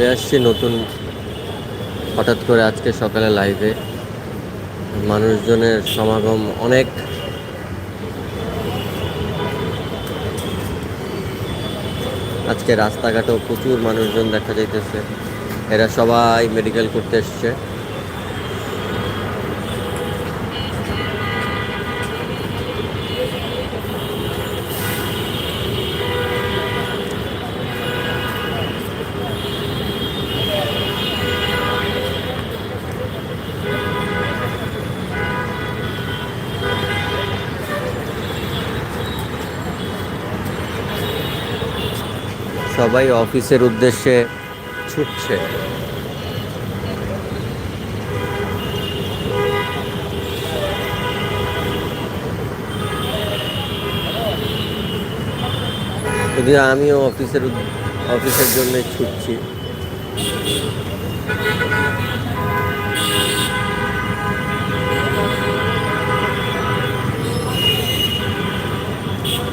চলে আসছি নতুন হঠাৎ করে আজকে সকালে লাইভে মানুষজনের সমাগম অনেক। আজকে রাস্তাঘাটেও প্রচুর মানুষজন দেখা যাইতেছে। এরা সবাই মেডিকেল করতে এসছে। সবাই অফিসের উদ্দেশ্যে ছুটছে। যদিও আমিও অফিসের অফিসের জন্য ছুটছি।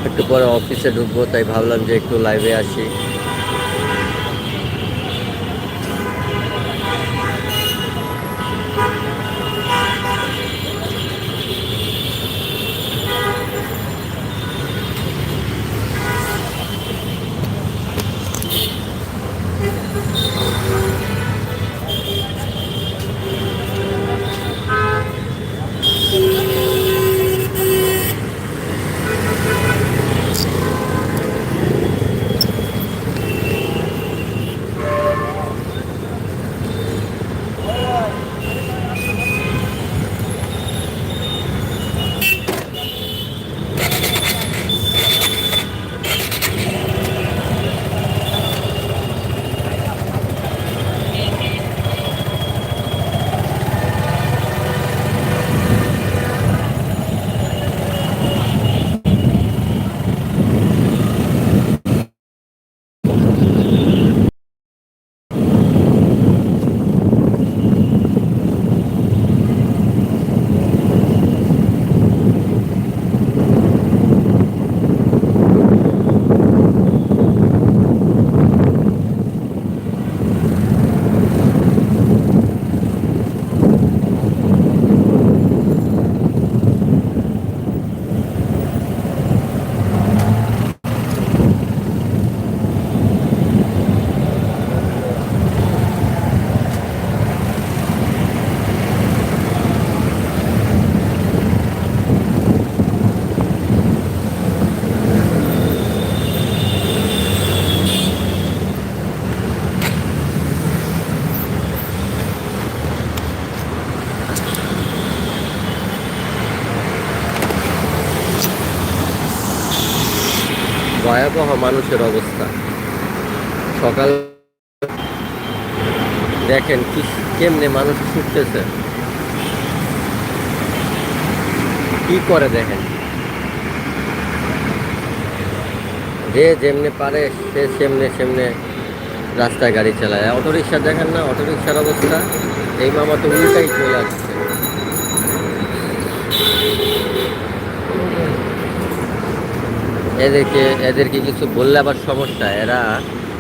একটু পরে অফিসে ঢুকবো, তাই ভাবলাম যে একটু লাইভে আসি। ভয়াবহ মানুষের অবস্থা। সকাল দেখেন কি কেমনে মানুষ ছুটতেছে। কি করে দেখেন? যে যেমনে পারে, সে সেমনে সেমনে রাস্তায় গাড়ি চালায়। অটোরিকশা দেখেন না, অটোরিকশার অবস্থা। এই মামা তো উল্টাই চলে আসছে। এদেরকে এদেরকে কিছু বললে আবার সমস্যা। এরা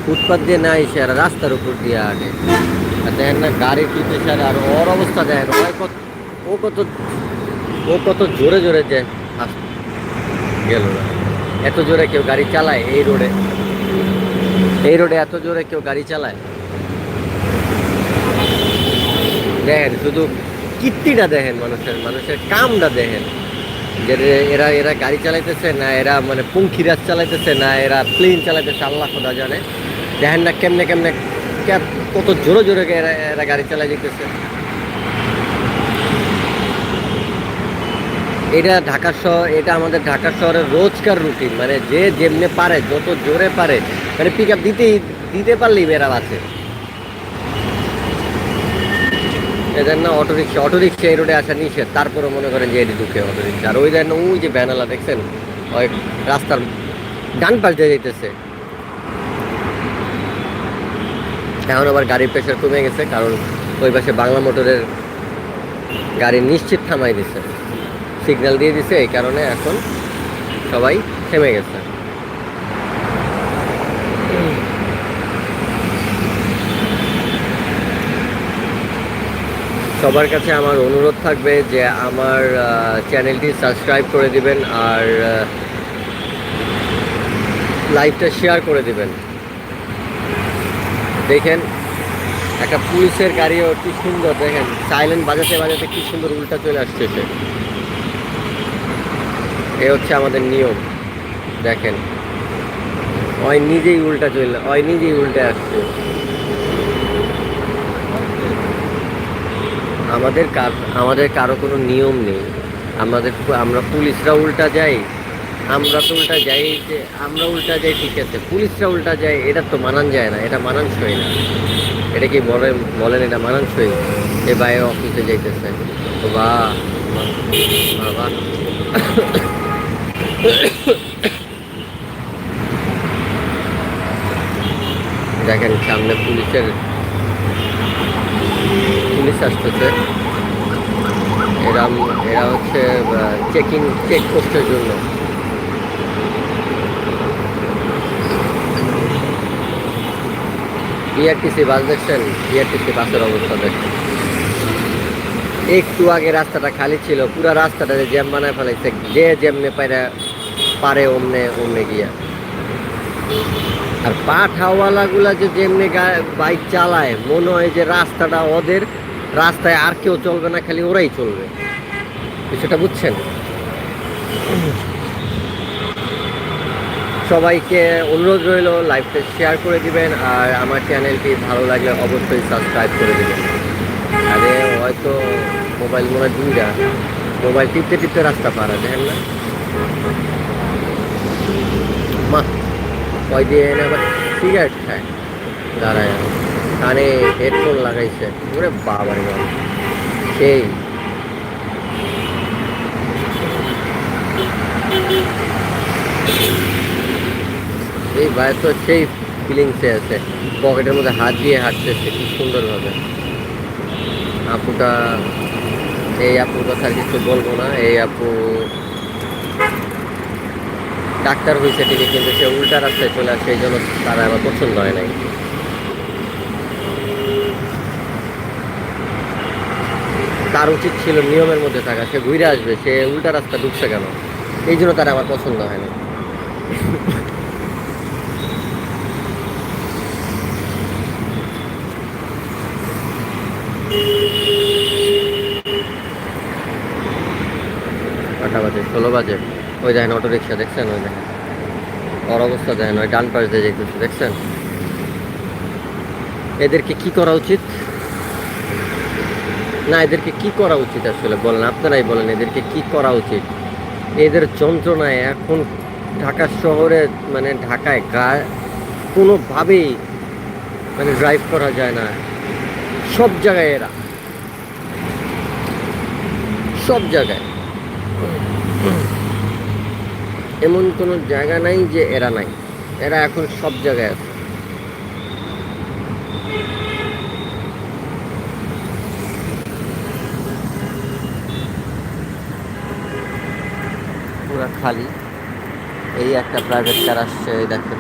ফুটপাত দিয়ে না এসে এরা রাস্তার উপর দিয়ে আগে আর দেখেন না, গাড়ির কি প্রেশার আর ওর অবস্থা দেখেন কত, ও কত ও কত জোরে জোরে যে গেল। এত জোরে কেউ গাড়ি চালায় এই রোডে। এই রোডে এত জোরে কেউ গাড়ি চালায়। দেখেন, শুধু কীর্তিটা দেখেন মানুষের মানুষের কামটা দেখেন। যে এরা এরা গাড়ি চালাইতেছে না, এরা মানে পঙ্খিরাজ চালাইতেছে না, এরা প্লেন চালাইতেছে, আল্লাহ খোদা জানে। দেখেন না কেমনে কেমনে, কত জোরে জোরে এরা এরা গাড়ি চালাই যেতেছে। এটা ঢাকা শহর, এটা আমাদের ঢাকা শহরের রোজকার রুটিন মানে যে যেমনে পারে, যত জোরে পারে মানে পিক আপ দিতেই, দিতে পারলেই মেয়েরা আছে। এদের না অটো রিক্সা এই রোডে আসা নিষেধ। তারপরে মনে করেন যে এটি ঢুকে অটো রিক্সা আর ওই দেন ওই যে ব্যানালা, দেখছেন? ওই রাস্তার ডান পাল্টে যাইতেছে। এখন আবার গাড়ির প্রেশার কমে গেছে, কারণ ওই পাশে বাংলা মোটরের গাড়ি নিশ্চিত থামাই দিছে। সিগন্যাল দিয়ে দিছে, এই কারণে এখন সবাই থেমে গেছে। সবার কাছে আমার অনুরোধ থাকবে যে আমার চ্যানেলটি সাবস্ক্রাইব করে দিবেন আর লাইভটা শেয়ার করে দিবেন। দেখেন, একটা পুলিশের গাড়িও কি সুন্দর, দেখেন, সাইলেন্ট বাজাতে বাজাতে কি সুন্দর উল্টা চলে আসছে সে। এ হচ্ছে আমাদের নিয়ম, দেখেন। ওই নিজেই উল্টা চলে ওই নিজেই উল্টে আসছে। আমাদের কার, আমাদের কারও কোনো নিয়ম নেই। আমাদের আমরা পুলিশরা উল্টা যাই। আমরা তো উল্টা যাই যে, আমরা উল্টা যাই, ঠিক আছে। পুলিশরা উল্টা যায়, এটা তো মানান যায় না, এটা মানানসই না। এটা কি বলেন বলেন এটা মানানসই? এ বাইরে অফিসে যাইতেছে। তো বা, বাবা। দেখেন সামনে পুলিশের পুলিশ আসতেছে। এরা এরা হচ্ছে চেকিং চেক পোস্টের জন্য। বিআরটিসি বাস দেখছেন? বিআরটিসি বাসের অবস্থা দেখছেন। একটু আগে রাস্তাটা খালি ছিল, পুরো রাস্তাটা জ্যাম বানায় ফেলাইছে, যে যেমনে পারে পারে, অমনে অমনে গিয়া। আর পাঠাওয়ালাগুলা যে যেমনি বাইক চালায়, মনে হয় যে রাস্তাটা ওদের রাস্তায় আর কেউ চলবে না, খালি ওরাই চলবে। বিষয়টা বুঝছেন? সবাইকে অনুরোধ রইল লাইভটা শেয়ার করে দিবেন, আর আমার চ্যানেলটি ভালো লাগলে অবশ্যই সাবস্ক্রাইব করে দেবেন। আরে, হয়তো মোবাইল মনে দুইটা। মোবাইল টিপতে টিপতে রাস্তা পারা দেখেন না? মা কয় দিয়ে এনে আবার সিগারেট খায়? দাঁড়ায় কানে হেডফোন লাগাইছে। ওরে বাবার বাবা। সেই। এই ভাই তো সেই ফিলিংসে আছে। পকেটের মধ্যে হাত দিয়ে হাঁটতেছে, কি সুন্দরভাবে। আপুটা, এই আপুর কথা কিছু বলব না। এই আপু ডাক্তার হয়েছে ঠিকই কিন্তু সে উল্টা রাস্তায় চলে আসে, এই জন্য তারা আমার পছন্দ হয় নাই। তার উচিত ছিল নিয়মের মধ্যে থাকা। সে ঘুরে আসবে, সে উল্টা রাস্তা ঢুকছে কেন? এই জন্য তারা আমার পছন্দ হয় না। কটা বাজে, ষোলো বাজে। ওই দেখেন অটো রিক্সা দেখছেন ওই দেখেন? ওর অবস্থা দেখেন, ওই ডান পাশ দিয়ে যেতেছে দেখছেন? এদেরকে কি করা উচিত? না, এদেরকে কি করা উচিত আসলে বলেন? আপনারাই বলেন, এদেরকে কি করা উচিত? এদের যন্ত্রণায় এখন ঢাকা শহরে মানে ঢাকায় গা, কোনোভাবেই মানে ড্রাইভ করা যায় না। সব জায়গায় এরা। সব জায়গায়। এমন কোনো জায়গা নাই যে এরা নাই। এরা এখন সব জায়গায় আছে পুরা খালি। এই একটা প্রাইভেট কার আসছে, এই দেখেন।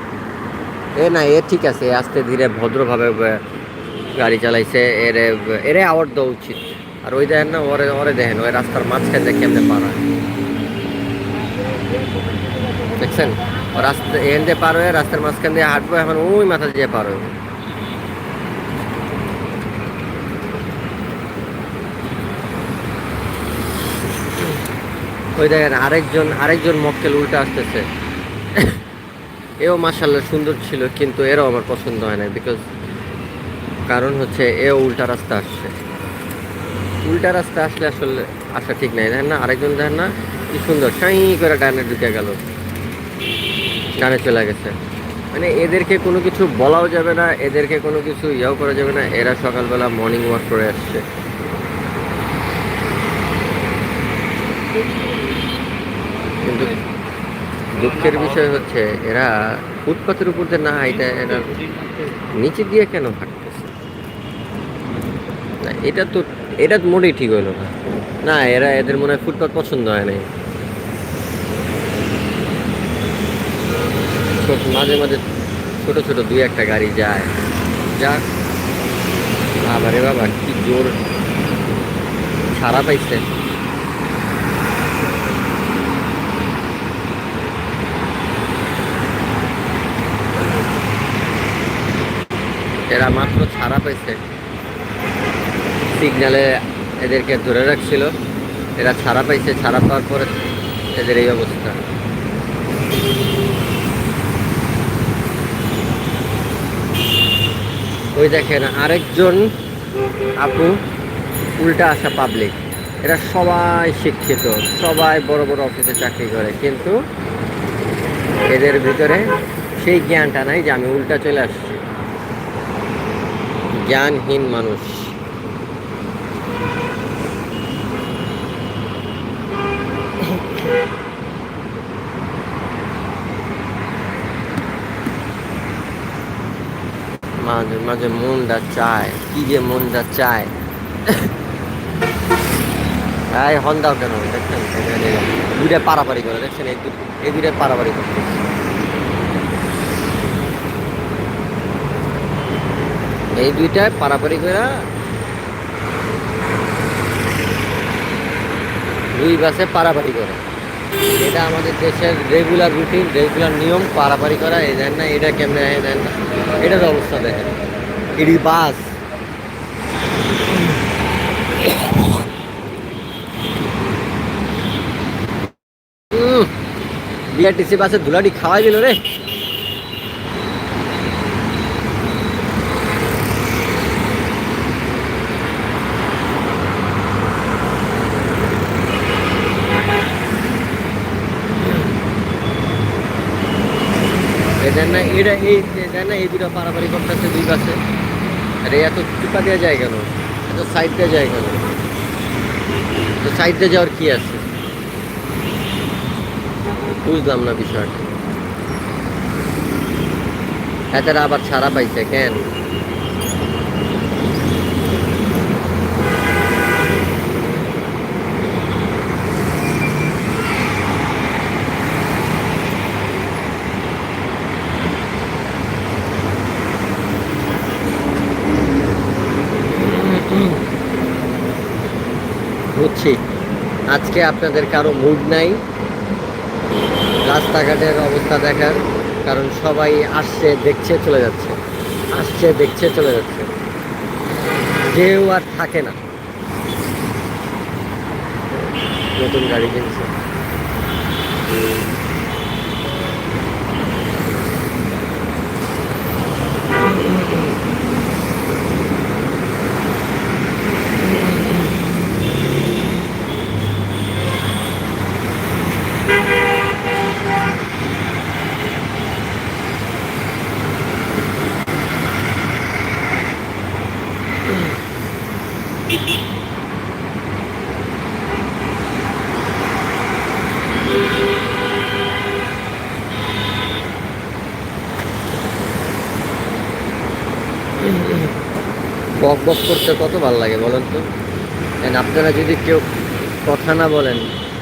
এ না, এ ঠিক আছে আস্তে ধীরে ভদ্রভাবে গাড়ি চালাইছে, এর এরে আওয়ার দেওয়া উচিত। আর ওই দেখেন না, ওরে ওরে দেখেন, ওই রাস্তার মাঝখান দিয়ে কেমনে পারা দেখছেন? রাস্তা, এখান দিয়ে পার হয়ে রাস্তার মাঝখান দিয়ে হাঁটবো, এখন ওই মাথা দিয়ে পার হইব ওই দেখেন, আরেকজন আরেকজন মক্কেল উল্টা আসতেছে। এও মাসাল্লাহ সুন্দর ছিল, কিন্তু এরও আমার পছন্দ হয় না বিকজ কারণ হচ্ছে এও উল্টা রাস্তা আসছে। উল্টা রাস্তা আসলে আসলে আসা ঠিক নাই। দেখেন না, আরেকজন দেখেন না, কি সুন্দর, সাই করে ডানে ঢুকে গেল। ডানে চলে গেছে। মানে এদেরকে কোনো কিছু বলাও যাবে না, এদেরকে কোনো কিছু ইয়েও করা যাবে না, এরা সকালবেলা মর্নিং ওয়াক করে আসছে কিন্তু দুঃখের বিষয় হচ্ছে, এরা ফুটপাতের উপর দিয়ে না এটা এরা নিচে দিয়ে কেন হাঁটতেছে? না, এটা তো, এটা মোটেই ঠিক হলো না। না, এরা, এদের মনে হয় ফুটপাত পছন্দ হয় নাই। মাঝে মাঝে ছোট ছোট দুই একটা গাড়ি যায়। যাক বাবা রে বাবা, কি জোর ছাড়া পাইছে। এরা মাত্র ছাড়া পেয়েছে। সিগনালে এদেরকে ধরে রাখছিল। এরা ছাড়া পাইছে, ছাড়া পাওয়ার পরে এদের এই অবস্থা। ওই দেখেন, আরেকজন আপু উল্টা আসা পাবলিক এরা সবাই শিক্ষিত, সবাই বড় বড় অফিসে চাকরি করে, কিন্তু এদের ভিতরে সেই জ্ঞানটা নাই যে আমি উল্টা চলে আসছি। জ্ঞানহীন মানুষ। মাঝে মাঝে মনটা চায়, কি যে মনটা চায়। এই হন দাও কেন? দেখছেন? দুইটা পারাপারি করে, দেখছেন? এই দু- এই দুইটা পারাপারি করতে এই দুইটায় পারাপারি করে দুই বাসে পারাপারি করে। এটা আমাদের দেশের রেগুলার রুটিন রেগুলার নিয়ম, পারাপারি করা এই দেন না, এটা কেমনে এই দেন না? এটার অবস্থা দেখেন। এটি বাস। বিআরটিসি বাসে ধুলাটি খাওয়াই দিল রে। এদের না এটা এই এদের না এই দুটা পারাপারি করতেছে দুই পাশে। আরে এত চুপা দেওয়া যায় কেন? এত সাইড দিয়ে যায় কেন? তো সাইড দিয়ে যাওয়ার কি আছে? বুঝলাম না বিষয়টা। এতারা আবার ছাড়া পাইছে কেন? বুঝছি আজকে আপনাদের কারও মুড নাই। রাস্তাঘাটের অবস্থা দেখার, কারণ সবাই আসছে, দেখছে, চলে যাচ্ছে। আসছে, দেখছে, চলে যাচ্ছে। কেউ আর থাকে না। নতুন গাড়ি কিনছে। বক বক করতে কত ভালো লাগে বলেন তো? অ্যান্ড আপনারা যদি কেউ কথা না বলেন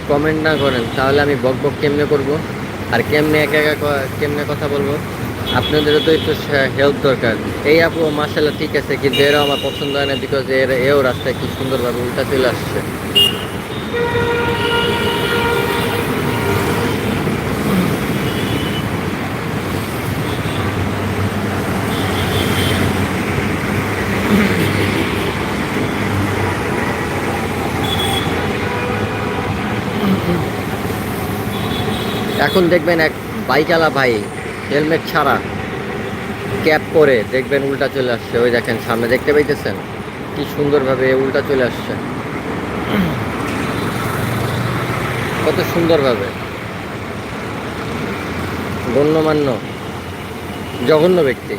কমেন্ট না করেন, তাহলে আমি বক বক কেমনে করব? আর কেমনে একা একা কেমনে কথা বলব? আপনাদেরও তো একটু হেল্প দরকার। এই আপু মাসাল্লাহ ঠিক আছে, কিন্তু এরাও আমার পছন্দ হয় না বিকজ এর এও রাস্তায় খুব সুন্দরভাবে উল্টা চলে আসছে। এখন দেখবেন এক বাইকালা ভাই হেলমেট ছাড়া ক্যাপ করে দেখবেন উল্টা চলে আসছে। ওই দেখেন, সামনে দেখতে পাইতেছেন? কি সুন্দরভাবে উল্টা চলে আসছে। কত সুন্দরভাবে। গণ্যমান্য, জঘন্য ব্যক্তি।